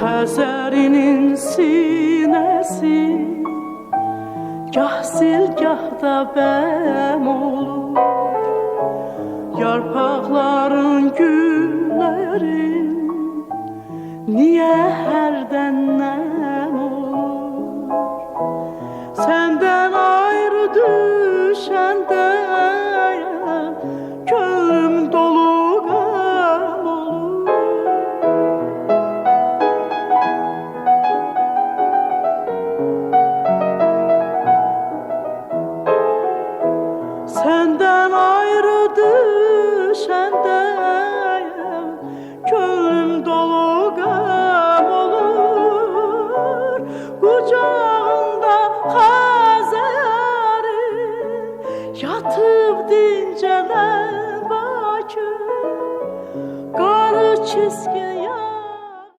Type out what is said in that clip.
Hazarinin sinesi. Gah sil gah da bəm olur. Yarpaqların güllərin Niyə hərdən Senden ayrı düşendeyim Könlüm dolu gam olur. Kucağında hazarı Yatıp dincelen Karı çizgi